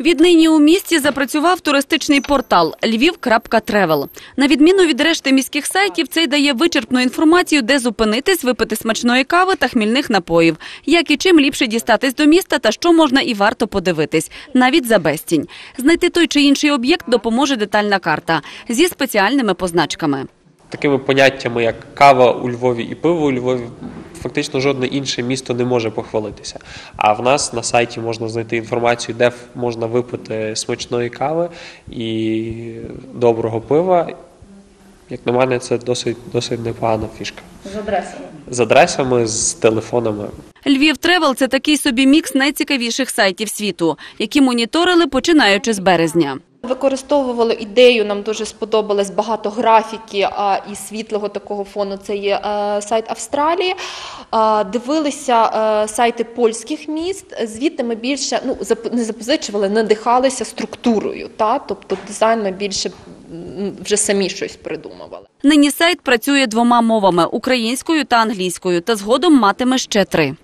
Віднині у місті запрацював туристичний портал lviv.travel. На відміну від решти міських сайтів, цей дає вичерпну інформацію, де зупинитись, випити смачної кави та хмільних напоїв, як і чим ліпше дістатись до міста та що можна і варто подивитись, навіть за безцінь. Знайти той чи інший об'єкт допоможе детальна карта зі спеціальними позначками. такими поняттями, як кава у Львові і пиво у Львові, фактично жодне інше місто не може похвалитися. А в нас на сайті можна знайти інформацію, де можна випити смачної кави і доброго пива. Як на мене, це досить, досить непогана фішка. З адресами. З адресами, з телефонами. Львів Тревел це такий собі мікс найцікавіших сайтів світу, які моніторили починаючи з березня. Використовували ідею, нам дуже сподобалось багато графіки а, і світлого такого фону. Це є е, сайт Австралії. А, дивилися е, сайти польських міст. Звідти ми більше ну не запозичували, надихалися структурою. Та? Тобто дизайн ми більше вже самі щось придумували. Нині сайт працює двома мовами українською та англійською, та згодом матиме ще три.